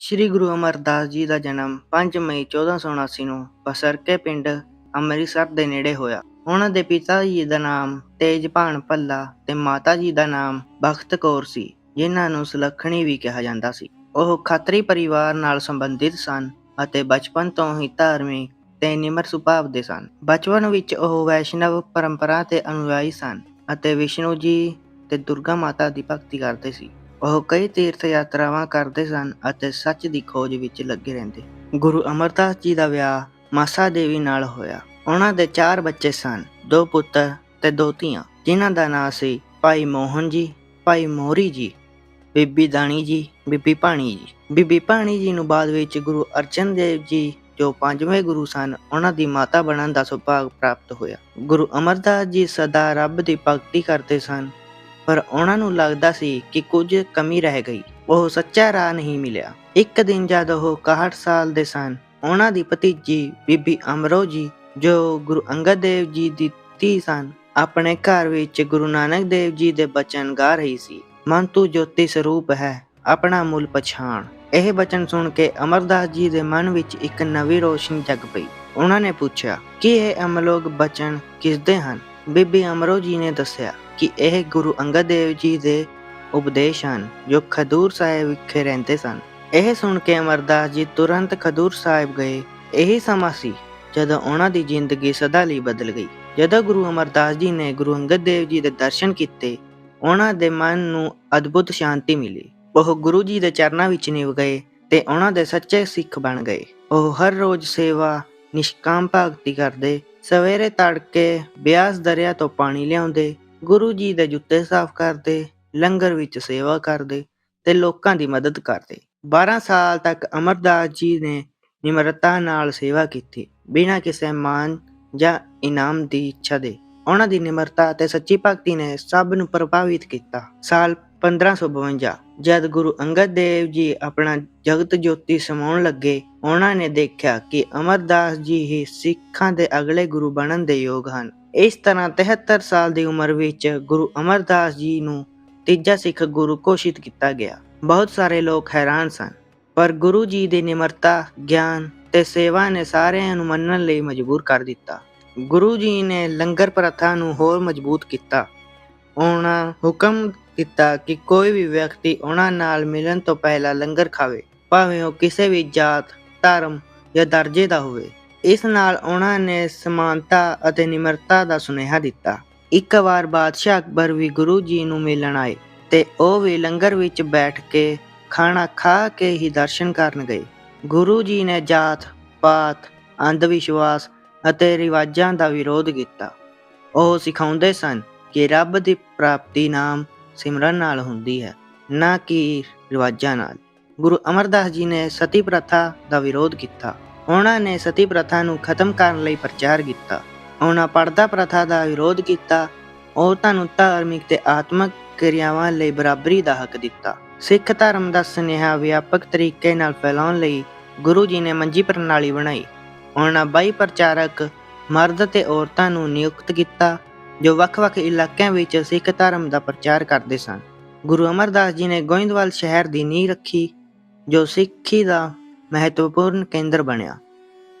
ਸ੍ਰੀ ਗੁਰੂ ਅਮਰਦਾਸ ਜੀ ਦਾ ਜਨਮ 5 ਮਈ 1479 ਨੂੰ ਬਸਰਕੇ ਪਿੰਡ ਅੰਮ੍ਰਿਤਸਰ ਦੇ ਨੇੜੇ ਹੋਇਆ। ਉਹਨਾਂ ਦੇ ਪਿਤਾ ਜੀ ਦਾ ਨਾਮ ਤੇਜਭਾਨ ਭੱਲਾ ਤੇ ਮਾਤਾ ਜੀ ਦਾ ਨਾਮ ਬਖਤ ਕੌਰ ਸੀ, ਜਿਨ੍ਹਾਂ ਨੂੰ ਸੁਲੱਖਣੀ ਵੀ ਕਿਹਾ ਜਾਂਦਾ ਸੀ। ਉਹ ਖੱਤਰੀ ਪਰਿਵਾਰ ਨਾਲ ਸੰਬੰਧਿਤ ਸਨ ਅਤੇ ਬਚਪਨ ਤੋਂ ਹੀ ਧਾਰਮਿਕ ਤੇ ਨਿਮਰ ਸੁਭਾਅ ਦੇ ਸਨ। ਬਚਪਨ ਵਿੱਚ ਉਹ ਵੈਸ਼ਨਵ ਪਰੰਪਰਾ 'ਤੇ ਅਨੁਯਾਈ ਸਨ ਅਤੇ ਵਿਸ਼ਨੂੰ ਜੀ ਤੇ ਦੁਰਗਾ ਮਾਤਾ ਦੀ ਭਗਤੀ ਕਰਦੇ ਸੀ। ਉਹ ਕਈ ਤੀਰਥ ਯਾਤਰਾਵਾਂ ਕਰਦੇ ਸਨ ਅਤੇ ਸੱਚ ਦੀ ਖੋਜ ਵਿੱਚ ਲੱਗੇ ਰਹਿੰਦੇ। ਗੁਰੂ ਅਮਰਦਾਸ ਜੀ ਦਾ ਵਿਆਹ ਮਾਸਾ ਦੇਵੀ ਨਾਲ ਹੋਇਆ। ਉਹਨਾਂ ਦੇ ਚਾਰ ਬੱਚੇ ਸਨ, ਦੋ ਪੁੱਤਰ ਤੇ ਦੋ ਧੀਆਂ, ਜਿਨ੍ਹਾਂ ਦਾ ਨਾਂ ਸੀ ਭਾਈ ਮੋਹਨ ਜੀ, ਭਾਈ ਮੋਹਰੀ ਜੀ, ਬੀਬੀ ਦਾਣੀ ਜੀ, ਬੀਬੀ ਭਾਣੀ ਜੀ। ਬੀਬੀ ਭਾਣੀ ਜੀ ਨੂੰ ਬਾਅਦ ਵਿੱਚ ਗੁਰੂ ਅਰਜਨ ਦੇਵ ਜੀ ਜੋ ਪੰਜਵੇਂ ਗੁਰੂ ਸਨ, ਉਹਨਾਂ ਦੀ ਮਾਤਾ ਬਣਨ ਦਾ ਸੁਭਾਗ ਪ੍ਰਾਪਤ ਹੋਇਆ। ਗੁਰੂ ਅਮਰਦਾਸ ਜੀ ਸਦਾ ਰੱਬ ਦੀ ਭਗਤੀ ਕਰਦੇ ਸਨ ਪਰ ਉਹਨਾਂ ਨੂੰ ਲੱਗਦਾ ਸੀ ਕਿ ਕੁਝ ਕਮੀ ਰਹਿ ਗਈ। ਉਹ ਸੱਚਾ ਰਾਹ ਨਹੀਂ ਮਿਲਿਆ। ਇੱਕ ਦਿਨ ਜਦ ਉਹ 61 ਸਾਲ ਦੇ ਸਨ, ਉਹਨਾਂ ਦੀ ਭਤੀਜੀ ਬੀਬੀ ਅਮਰੋ ਜੀ ਜੋ ਗੁਰੂ ਅੰਗਦ ਦੇਵ ਜੀ ਦੀ ਧੀ ਸਨ, ਆਪਣੇ ਘਰ ਵਿੱਚ ਗੁਰੂ ਨਾਨਕ ਦੇਵ ਜੀ ਦੇ ਬਚਨ ਗਾ ਰਹੀ ਸੀ। ਮਨ ਤੂੰ ਜੋਤੀ ਸਰੂਪ ਹੈ, ਆਪਣਾ ਮੁੱਲ ਪਛਾਣ। ਇਹ ਬਚਨ ਸੁਣ ਕੇ ਅਮਰਦਾਸ ਜੀ ਦੇ ਮਨ ਵਿੱਚ ਇੱਕ ਨਵੀਂ ਰੋਸ਼ਨੀ ਜਗ ਪਈ। ਉਹਨਾਂ ਨੇ ਪੁੱਛਿਆ ਕਿ ਇਹ ਅਮਲੋਕ ਬਚਨ ਕਿਸਦੇ ਹਨ। ਬੀਬੀ ਅਮਰੋ ਜੀ ਨੇ ਦੱਸਿਆ ਕਿ ਇਹ ਗੁਰੂ ਅੰਗਦ ਦੇਵ ਜੀ ਦੇ ਉਪਦੇਸ਼ ਹਨ ਜੋ ਖਡੂਰ ਸਾਹਿਬ ਵਿਖੇ ਰਹਿੰਦੇ ਸਨ। ਇਹ ਸੁਣ ਕੇ ਅਮਰਦਾਸ ਜੀ ਤੁਰੰਤ ਖਡੂਰ ਸਾਹਿਬ ਗਏ। ਇਹੀ ਸਮਾਂ ਸੀ ਜਦੋਂ ਉਹਨਾਂ ਦੀ ਜ਼ਿੰਦਗੀ ਸਦਾ ਲਈ ਬਦਲ ਗਈ। ਜਦੋਂ ਗੁਰੂ ਅਮਰਦਾਸ ਜੀ ਨੇ ਗੁਰੂ ਅੰਗਦ ਦੇਵ ਜੀ ਦੇ ਦਰਸ਼ਨ ਕੀਤੇ, ਉਹਨਾਂ ਦੇ ਮਨ ਨੂੰ ਅਦਭੁਤ ਸ਼ਾਂਤੀ ਮਿਲੀ। ਉਹ ਗੁਰੂ ਜੀ ਦੇ ਚਰਨਾਂ ਵਿੱਚ ਨਿਵ ਗਏ ਤੇ ਉਹਨਾਂ ਦੇ ਸੱਚੇ ਸਿੱਖ ਬਣ ਗਏ। ਉਹ ਹਰ ਰੋਜ਼ ਸੇਵਾ, ਨਿਸ਼ਕਾਮ ਭਗਤੀ ਕਰਦੇ, ਸਵੇਰੇ ਤੜਕੇ ਬਿਆਸ ਦਰਿਆ ਤੋਂ ਪਾਣੀ ਲਿਆਉਂਦੇ, ਗੁਰੂ ਜੀ ਦੇ ਜੁੱਤੇ ਸਾਫ਼ ਕਰਦੇ, ਲੰਗਰ ਵਿੱਚ ਸੇਵਾ ਕਰਦੇ ਤੇ ਲੋਕਾਂ ਦੀ ਮਦਦ ਕਰਦੇ। 12 ਸਾਲ ਤੱਕ ਅਮਰਦਾਸ ਜੀ ਨੇ ਨਿਮਰਤਾ ਨਾਲ ਸੇਵਾ ਕੀਤੀ, ਬਿਨਾਂ ਕਿਸੇ ਮਾਨ ਜਾਂ ਇਨਾਮ ਦੀ ਇੱਛਾ ਦੇ। ਉਹਨਾਂ ਦੀ ਨਿਮਰਤਾ ਅਤੇ ਸੱਚੀ ਭਗਤੀ ਨੇ ਸਭ ਨੂੰ ਪ੍ਰਭਾਵਿਤ ਕੀਤਾ। ਸਾਲ 1552 ਜਦ ਗੁਰੂ ਅੰਗਦ ਦੇਵ ਜੀ ਆਪਣਾ ਜਗਤ ਜੋਤੀ ਸਮਾਉਣ ਲੱਗੇ, ਉਹਨਾਂ ਨੇ ਦੇਖਿਆ ਕਿ ਅਮਰਦਾਸ ਜੀ ਹੀ ਸਿੱਖਾਂ ਦੇ ਅਗਲੇ ਗੁਰੂ ਬਣਨ ਦੇ ਯੋਗ ਹਨ। ਇਸ ਤਰ੍ਹਾਂ 73 ਸਾਲ ਦੀ ਉਮਰ ਵਿੱਚ ਗੁਰੂ ਅਮਰਦਾਸ ਜੀ ਨੂੰ ਤੀਜਾ ਸਿੱਖ ਗੁਰੂ ਘੋਸ਼ਿਤ ਕੀਤਾ ਗਿਆ। ਬਹੁਤ ਸਾਰੇ ਲੋਕ ਹੈਰਾਨ ਸਨ, ਪਰ ਗੁਰੂ ਜੀ ਦੀ ਨਿਮਰਤਾ, ਗਿਆਨ ਤੇ ਸੇਵਾ ਨੇ ਸਾਰਿਆਂ ਨੂੰ ਮੰਨਣ ਲਈ ਮਜਬੂਰ ਕਰ ਦਿੱਤਾ। ਗੁਰੂ ਜੀ ਨੇ ਲੰਗਰ ਪ੍ਰਥਾ ਨੂੰ ਹੋਰ ਮਜ਼ਬੂਤ ਕੀਤਾ। ਉਹਨਾਂ ਹੁਕਮ ਕੀਤਾ ਕਿ ਕੋਈ ਵੀ ਵਿਅਕਤੀ ਉਹਨਾਂ ਨਾਲ ਮਿਲਣ ਤੋਂ ਪਹਿਲਾਂ ਲੰਗਰ ਖਾਵੇ, ਭਾਵੇਂ ਉਹ ਕਿਸੇ ਵੀ ਜਾਤ, ਧਰਮ ਜਾਂ ਦਰਜੇ ਦਾ ਹੋਵੇ। ਇਸ ਨਾਲ ਉਹਨਾਂ ਨੇ ਸਮਾਨਤਾ ਅਤੇ ਨਿਮਰਤਾ ਦਾ ਸੁਨੇਹਾ ਦਿੱਤਾ। ਇੱਕ ਵਾਰ ਬਾਦਸ਼ਾਹ ਅਕਬਰ ਵੀ ਗੁਰੂ ਜੀ ਨੂੰ ਮਿਲਣ ਆਏ ਤੇ ਉਹ ਵੀ ਲੰਗਰ ਵਿੱਚ ਬੈਠ ਕੇ ਖਾਣਾ ਖਾ ਕੇ ਹੀ ਦਰਸ਼ਨ ਕਰਨ ਗਏ। ਗੁਰੂ ਜੀ ਨੇ ਜਾਤ, ਪਾਤ, ਅੰਧ ਵਿਸ਼ਵਾਸ ਅਤੇ ਰਿਵਾਜਾਂ ਦਾ ਵਿਰੋਧ ਕੀਤਾ। ਉਹ ਸਿਖਾਉਂਦੇ ਸਨ ਕਿ ਰੱਬ ਦੀ ਪ੍ਰਾਪਤੀ ਨਾਮ ਸਿਮਰਨ ਨਾਲ ਹੁੰਦੀ ਹੈ, ਨਾ ਕਿ ਰਿਵਾਜਾਂ ਨਾਲ। ਗੁਰੂ ਅਮਰਦਾਸ ਜੀ ਨੇ ਸਤੀ ਪ੍ਰਥਾ ਦਾ ਵਿਰੋਧ ਕੀਤਾ। ਉਹਨਾਂ ਨੇ ਸਤੀ ਪ੍ਰਥਾ ਨੂੰ ਖਤਮ ਕਰਨ ਲਈ ਪ੍ਰਚਾਰ ਕੀਤਾ। ਉਹਨਾਂ ਪਰਦਾ ਪ੍ਰਥਾ ਦਾ ਵਿਰੋਧ ਕੀਤਾ। ਔਰਤਾਂ ਨੂੰ ਧਾਰਮਿਕ ਤੇ ਆਤਮਿਕ ਕਿਰਿਆਵਾਂ ਲਈ ਬਰਾਬਰੀ ਦਾ ਹੱਕ ਦਿੱਤਾ। ਸਿੱਖ ਧਰਮ ਦਾ ਸੁਨੇਹਾ ਵਿਆਪਕ ਤਰੀਕੇ ਨਾਲ ਫੈਲਾਉਣ ਲਈ ਗੁਰੂ ਜੀ ਨੇ ਮੰਜੀ ਪ੍ਰਣਾਲੀ ਬਣਾਈ। ਉਹਨਾਂ ਬਾਈ ਪ੍ਰਚਾਰਕ ਮਰਦ ਤੇ ਔਰਤਾਂ ਨੂੰ ਨਿਯੁਕਤ ਕੀਤਾ, ਜੋ ਵੱਖ-ਵੱਖ ਇਲਾਕਿਆਂ ਵਿੱਚ ਸਿੱਖ ਧਰਮ ਦਾ ਪ੍ਰਚਾਰ ਕਰਦੇ ਸਨ। ਗੁਰੂ ਅਮਰਦਾਸ ਜੀ ਨੇ ਗੋਇੰਦਵਾਲ ਸ਼ਹਿਰ ਦੀ ਨੀਂਹ ਰੱਖੀ, ਜੋ ਸਿੱਖੀ ਦਾ ਮਹੱਤਵਪੂਰਨ ਕੇਂਦਰ ਬਣਿਆ।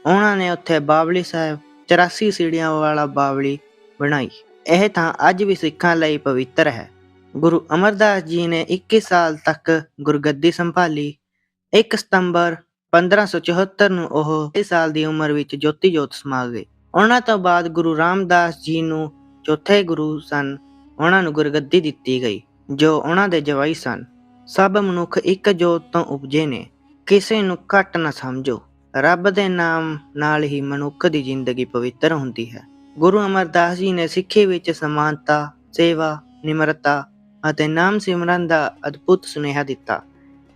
ਉਹਨਾਂ ਨੇ ਉੱਥੇ ਬਾਵਲੀ ਸਾਹਿਬ 84 ਸੀੜੀਆਂ ਵਾਲਾ ਬਾਵਲੀ ਬਣਾਈ। ਇਹ ਥਾਂ ਅੱਜ ਵੀ ਸਿੱਖਾਂ ਲਈ ਪਵਿੱਤਰ ਹੈ। ਗੁਰੂ ਅਮਰਦਾਸ ਜੀ ਨੇ 21 ਸਾਲ ਤੱਕ ਗੁਰਗੱਦੀ ਸੰਭਾਲੀ। 1 ਸਤੰਬਰ 1574 ਨੂੰ ਉਹ 20 ਸਾਲ ਦੀ ਉਮਰ ਵਿੱਚ ਜੋਤੀ ਜੋਤ ਸਮਾ ਗਏ। ਉਹਨਾਂ ਤੋਂ ਬਾਅਦ ਗੁਰੂ ਰਾਮਦਾਸ ਜੀ ਨੂੰ ਚੌਥੇ ਗੁਰੂ ਸਨ। ਉਹਨਾਂ ਨੂੰ ਗੁਰਗੱਦੀ ਦਿੱਤੀ ਗਈ ਜੋ ਉਹਨਾਂ ਦੇ ਜਵਾਈ ਸਨ। ਸਭ ਮਨੁੱਖ ਇੱਕ ਜੋਤ ਤੋਂ ਉਪਜੇ ਨੇ, ਕਿਸੇ ਨੂੰ ਘੱਟ ਨਾ ਸਮਝੋ। ਰੱਬ ਦੇ ਨਾਮ ਨਾਲ ਹੀ ਮਨੁੱਖ ਦੀ ਜ਼ਿੰਦਗੀ ਪਵਿੱਤਰ ਹੁੰਦੀ ਹੈ। ਗੁਰੂ ਅਮਰਦਾਸ ਜੀ ਨੇ ਸਿੱਖੀ ਵਿੱਚ ਸਮਾਨਤਾ, ਸੇਵਾ, ਨਿਮਰਤਾ ਅਤੇ ਨਾਮ ਸਿਮਰਨ ਦਾ ਅਦਭੁਤ ਸੁਨੇਹਾ ਦਿੱਤਾ,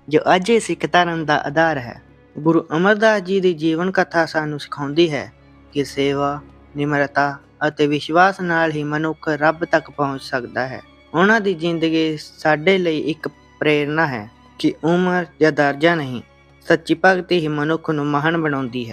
ਜੋ ਅੱਜ ਇਹ ਸਿੱਖ ਧਰਮ ਦਾ ਆਧਾਰ ਹੈ। ਗੁਰੂ ਅਮਰਦਾਸ ਜੀ ਦੀ ਜੀਵਨ ਕਥਾ ਸਾਨੂੰ ਸਿਖਾਉਂਦੀ ਹੈ ਕਿ ਸੇਵਾ, ਨਿਮਰਤਾ ਅਤੇ ਵਿਸ਼ਵਾਸ ਨਾਲ ਹੀ ਮਨੁੱਖ ਰੱਬ ਤੱਕ ਪਹੁੰਚ ਸਕਦਾ ਹੈ। ਉਹਨਾਂ ਦੀ ਜ਼ਿੰਦਗੀ ਸਾਡੇ ਲਈ ਇੱਕ ਪ੍ਰੇਰਨਾ ਹੈ ਕਿ ਉਮਰ ਜਾਂ ਦਰਜਾ ਨਹੀਂ, ਸੱਚੀ ਭਗਤੀ ਹੀ ਮਨੁੱਖ ਨੂੰ ਮਹਾਨ ਬਣਾਉਂਦੀ ਹੈ।